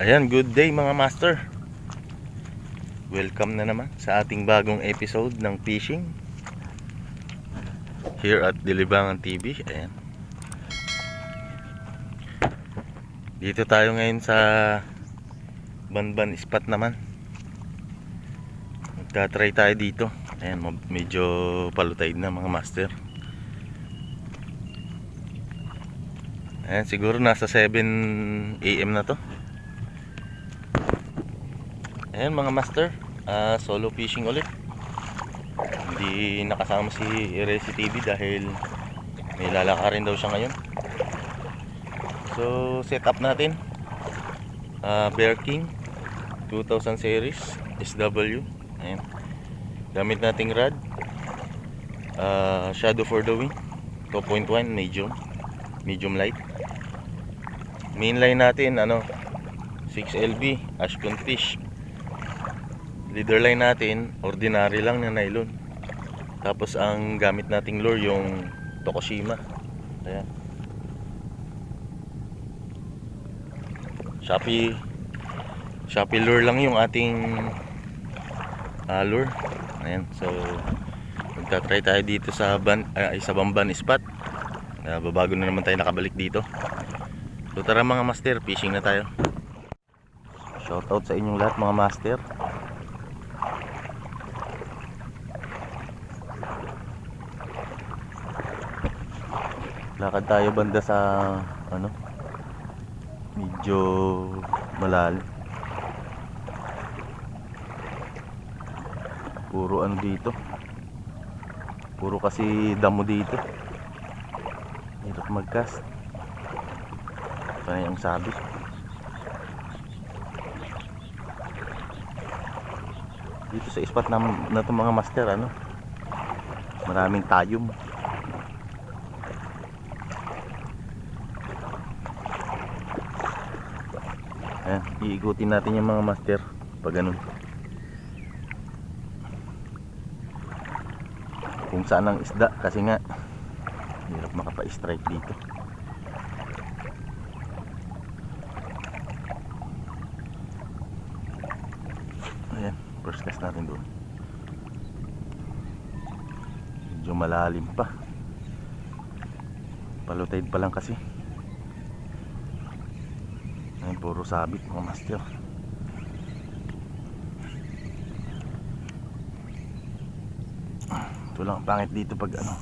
Ayan, good day mga master. Welcome na naman sa ating bagong episode ng fishing. Here at Dilibangan TV. Ayan. Dito tayo ngayon sa Banban spot naman. Magta-try tayo dito. Ayan, medyo palutay na mga master. Ayan, siguro nasa 7 AM na to. Ayan mga master, ah, solo fishing ulit. Hindi nakasama si Resi TV dahil may lalakarin daw siya ngayon. So, set up natin. Ah, Bear King 2000 series SW. Ayan. Gamit nating rod. Ah, Shadow for the Wing 2.1 medium. Medium light. Main line natin ano 6LB Ashton Fish leader line natin ordinary lang na nylon. Tapos ang gamit nating lure yung Tokushima ayan. Shopee Shopee lure lang yung ating ah, lure. Ayan so magta-try tayo dito sa ban, ah, sa Bamban spot. Ah, babago na naman tayo nakabalik dito. So tara mga master fishing na tayo. Shoutout sa inyong lahat mga master lakad tayo banda sa ano? Medyo malalim. Puro ano dito? Puro kasi damo dito. Hirap magcast. Panay ang sabi. Dito sa spot na, na to mga master ano? Maraming tayom Ayan, iikutin natin yung mga master pag ganun. Kung saan ang isda kasi nga hirap makapa-strike dito. Ayan, first cast natin doon. Medyo malalim pa. Palutide pa lang kasi. Puro sabit mga master. Ito lang ang pangit dito pag ano.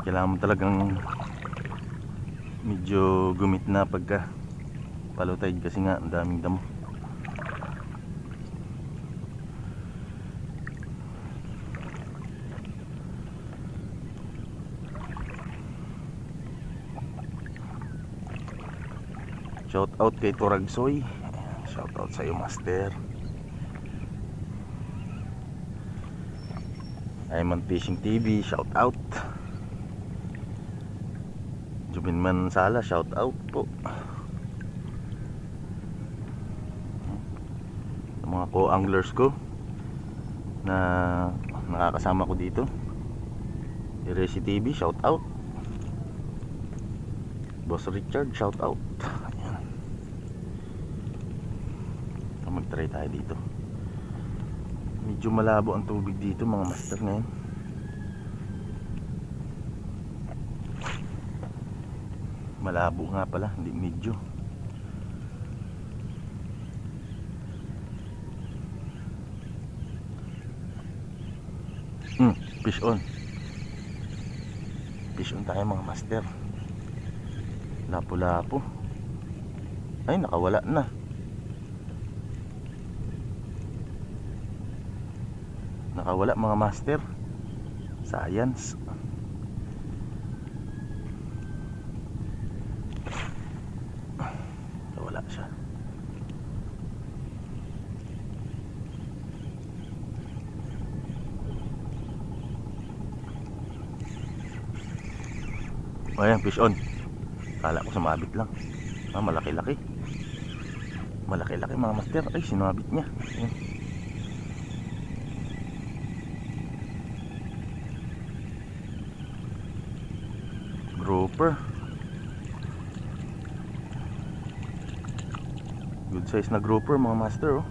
Kailangan mo talagang medyo gumit na pagka palutide kasi nga ang daming damo. Shout out kay Turagsoy. Shout out sa iyo, Master. Diamond Fishing TV, shout out. Jubin Mansala, shout out po. Sa mga co-anglers ko na nakakasama ko dito. Iresi TV, shout out. Boss Richard, shout out. Ayan. So, Mag-try tayo dito. Medyo malabo ang tubig dito mga master ngayon. Malabo nga pala, hindi medyo. Hmm, fish on. Fish on tayo mga master. Lapo-lapo. Ay, nakawala na. Nakawala mga master. Science. Nakawala siya. Ayan, fish on. Kala ko sumabit lang. Ah, malaki-laki. Malaki-laki mga master. Ay, sinabit niya. Ayan. Grouper. Good size na grouper mga master oh.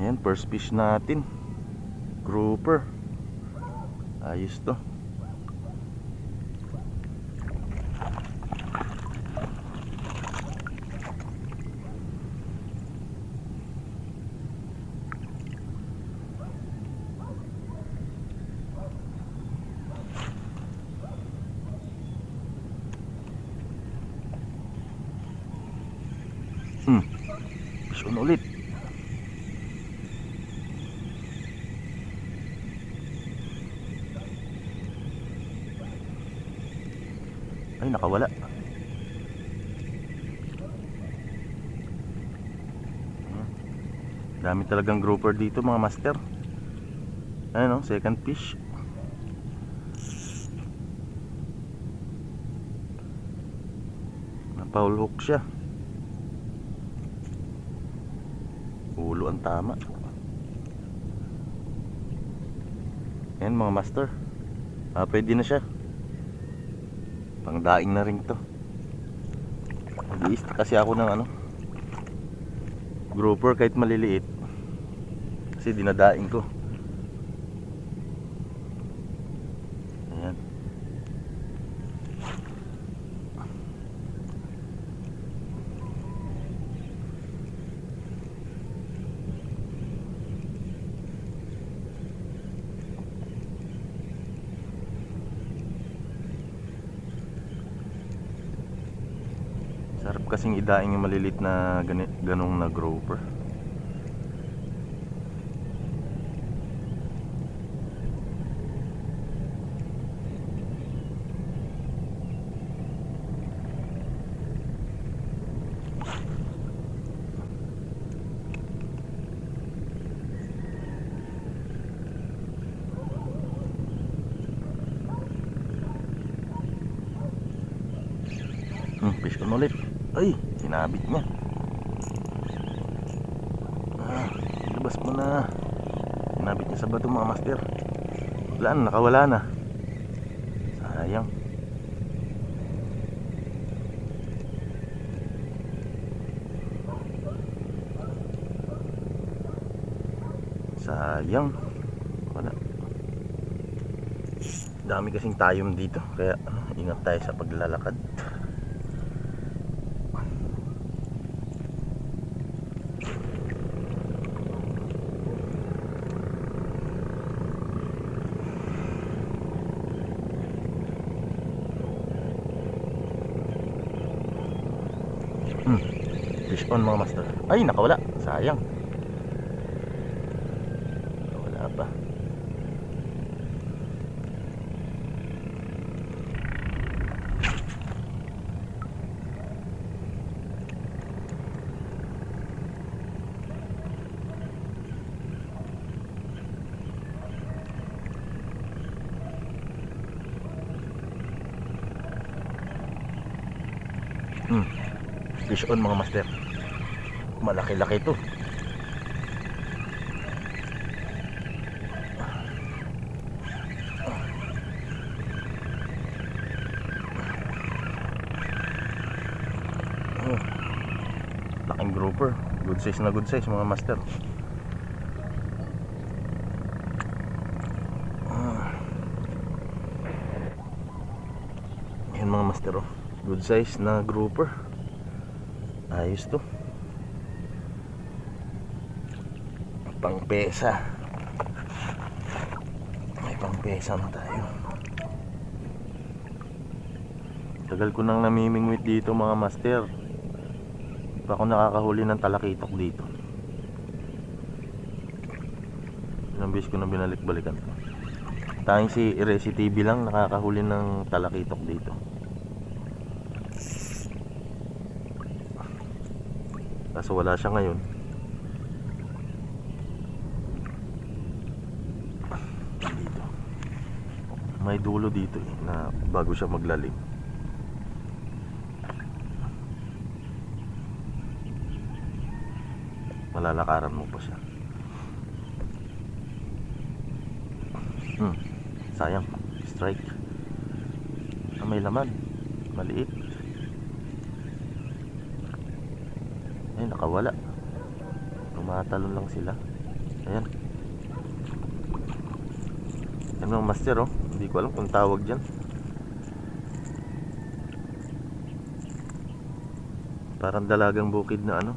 Ayan, first fish natin. Grouper. Ayos to. Hmm. Fish on ulit. Ay, nakawala. Hmm. Dami talagang grouper dito mga master. Ano, second fish. Napaul hook siya. Ang tama. Yan mga master. Ah, pwede na siya. Pangdaing na rin to. nag kasi ako ng ano. Grouper kahit maliliit. Kasi dinadaing ko. Ayan. Sarap kasing idaing yung malilit na gani, ganong na grouper. Hmm, fish on ulit. Ay, sinabit niya. Ah, ilabas mo na. Sinabit niya sa bato mga master. Wala na, nakawala na. Sayang. Sayang. Wala. Dami kasing tayom dito. Kaya ingat tayo sa paglalakad. Hmm. Fish on mga master. Ay, nakawala. Sayang. Wala pa. Hmm. Fish on mga master. Malaki-laki to. Oh. Laking grouper. Good size na good size mga master. Yan mga master oh. Good size na grouper. Ayos to. Pang pesa. May pang pesa na tayo. Tagal ko nang namimingwit dito mga master. Di pa ako nakakahuli ng talakitok dito. Ilang beses ko na binalik-balikan to. Si Resi TV lang nakakahuli ng talakitok dito. Kaso wala siya ngayon. Dito. May dulo dito eh, na bago siya maglalim. malalakaran mo pa siya. Hmm sayang. Strike. Ah, may laman. Maliit. Ay nakawala. Tumatalon lang sila. Ayan yan mga master oh? Hindi ko alam kung tawag dyan. Parang dalagang bukid na ano.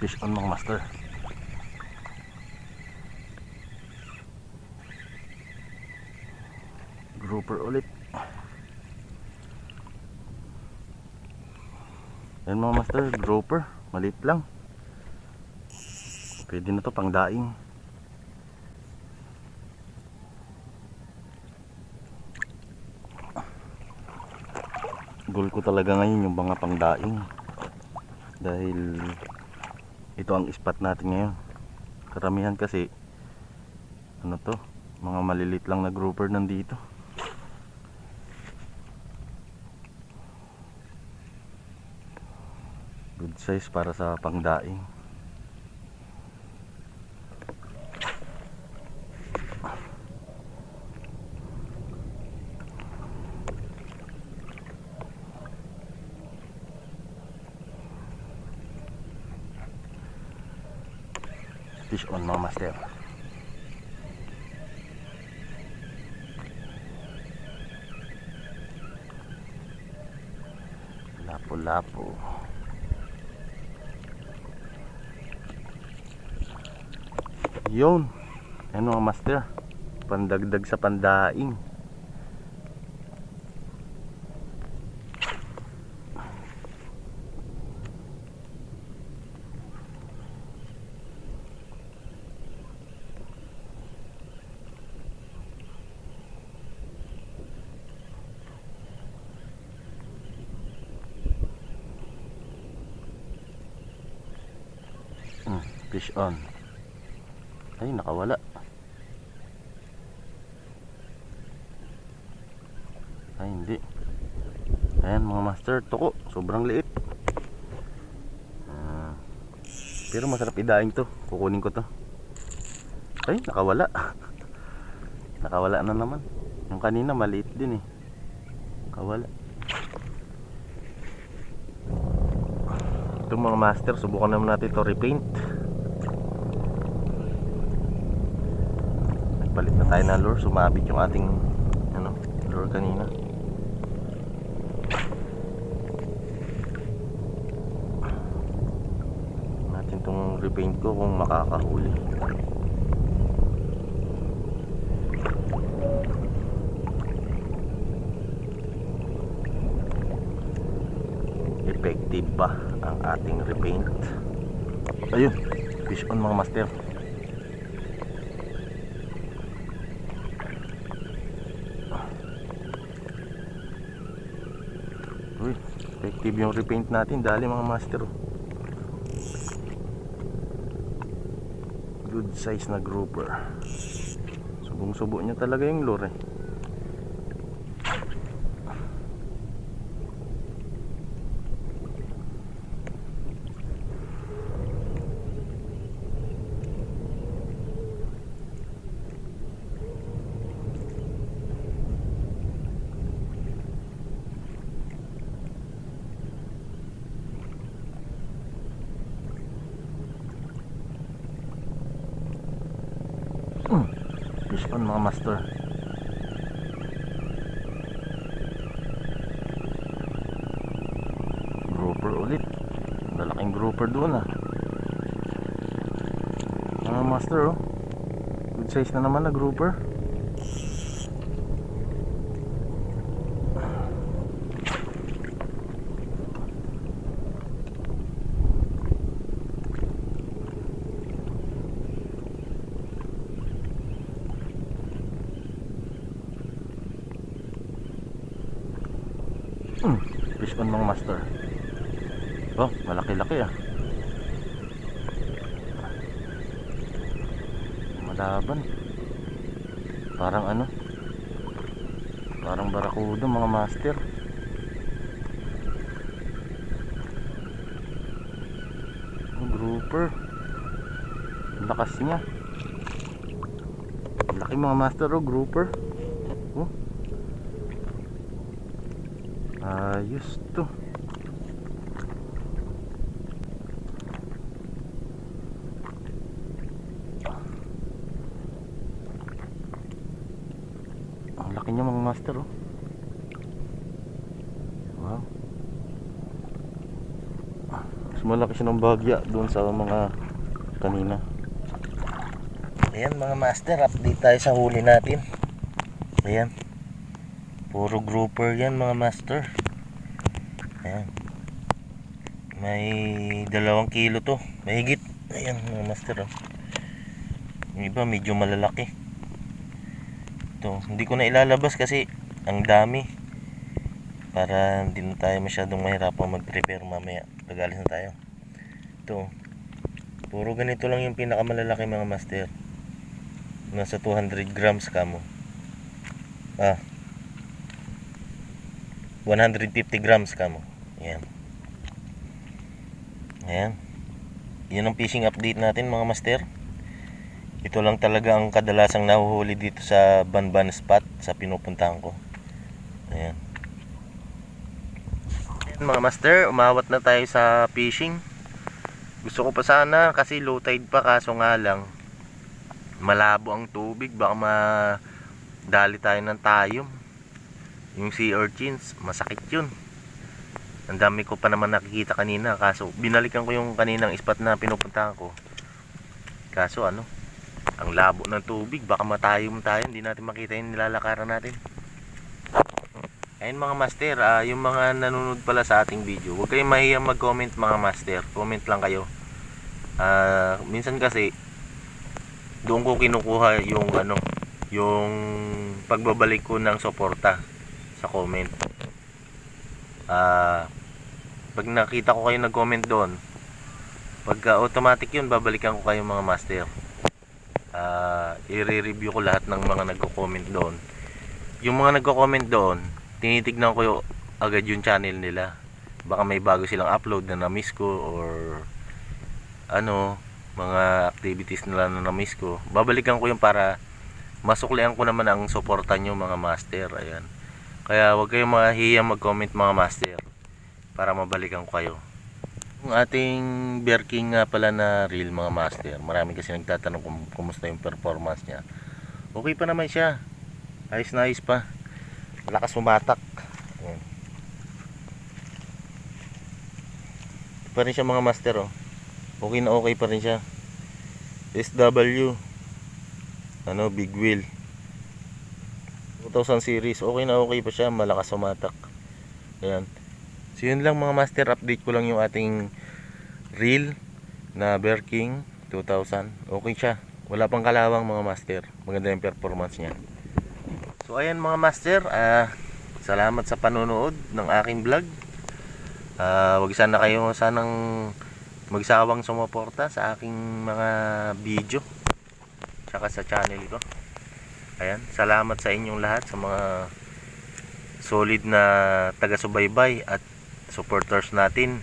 Fish on mga master grouper ulit. Yan mga master grouper maliit lang. Pwede na to pang daing. Goal ko talaga ngayon yung mga pang daing. Dahil ito ang spot natin ngayon. Karamihan kasi ano to mga malilit lang na grouper nandito good size para sa pangdaing. Fish on mga master. Lapo-lapo yun. Ano mga master? Pandagdag sa pandaing. Hmm, fish on. Ay, nakawala. Ay, hindi. Ayan mga master, tuko. Sobrang liit. Ah, pero masarap idaing to. Kukunin ko to. Ay, nakawala. nakawala na naman. Yung kanina maliit din eh. Nakawala. Ito mga master, subukan naman natin to repaint. Nagpalit na tayo ng lure, sumabit yung ating ano, lure kanina. Natin tong repaint ko kung makakahuli. effective ba ang ating repaint ayun fish on mga master uy effective yung repaint natin dali mga master good size na grouper. Subong subo niya talaga yung lure eh Fish on mga master. Grouper ulit. Lalaking grouper doon ah. Mga master oh. Good size na naman na grouper. Hmm, fish on mga master. Oh, malaki-laki ah. Laban. Parang ano? Parang barakuda mga master. Grouper. Lakas niya. Laki mga master oh, grouper. Oh. Ayos to. Ang laki niya mga master oh. Wow. Mas malaki siya ng bagya doon sa mga kanina. Ayan mga master, update tayo sa huli natin. Ayan. Puro grouper yan mga master. Ayan. May dalawang kilo to. Mahigit. Ayan mga master oh. Yung iba medyo malalaki. Ito, hindi ko na ilalabas kasi ang dami. Para hindi na tayo masyadong mahirapang mag-prepare mamaya. Pag-alis na tayo. Ito. Puro ganito lang yung pinakamalalaki mga master. Nasa 200 grams kamo. Ah. 150 grams kamo. Ayan. Ayan. Yan ang fishing update natin mga master. Ito lang talaga ang kadalasang nahuhuli dito sa Banban spot sa pinupuntahan ko. Ayan. Ayan mga master, umawat na tayo sa fishing. Gusto ko pa sana kasi low tide pa kaso nga lang malabo ang tubig baka madali tayo ng tayom. Yung sea urchins, masakit yun. Ang dami ko pa naman nakikita kanina kaso binalikan ko yung kaninang spot na pinupuntahan ko. Kaso ano, ang labo ng tubig baka matayom tayo hindi natin makita yung nilalakaran natin ayun mga master ah, yung mga nanonood pala sa ating video huwag kayong mahiyang mag comment mga master comment lang kayo Ah, minsan kasi doon ko kinukuha yung ano yung pagbabalik ko ng suporta sa comment ah pag nakita ko kayo nag-comment doon pagka automatic yun babalikan ko kayo mga master ah i-review ko lahat ng mga nagko-comment doon. Yung mga nagko-comment doon, tinitignan ko agad yung channel nila. Baka may bago silang upload na na-miss ko or ano, mga activities nila na na-miss ko. Babalikan ko yung para masuklian ko naman ang suporta nyo mga master. Ayan. Kaya huwag kayong mahihiya mag-comment mga master para mabalikan ko kayo. Yung ating Bear King nga pala na reel mga master. Marami kasi nagtatanong kung kumusta yung performance niya. Okay pa naman siya. Ayos na ayos pa. Malakas sumatak. Ayan. Pa rin siya mga master oh. Okay na okay pa rin siya. SW. Ano, big wheel. 2000 series. Okay na okay pa siya. Malakas sumatak. Ayan. So yun lang mga master, update ko lang yung ating reel na Bear King 2000. Okay siya. Wala pang kalawang mga master. Maganda yung performance niya. So ayan mga master, ah salamat sa panonood ng aking vlog. Ah wag sana kayo sanang magsawang sumuporta sa aking mga video tsaka sa channel ko. Ayan, salamat sa inyong lahat sa mga solid na taga-subaybay at supporters natin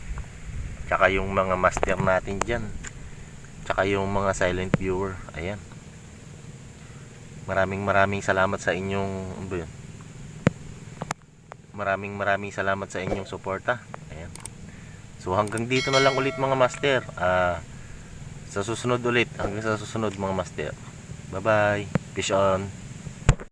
tsaka yung mga master natin dyan tsaka yung mga silent viewer. Ayan. Maraming maraming salamat sa inyong ano yun? maraming maraming salamat sa inyong suporta. Ayan. So hanggang dito na lang ulit mga master. Ah sa susunod ulit. Hanggang sa susunod mga master. Bye bye fish on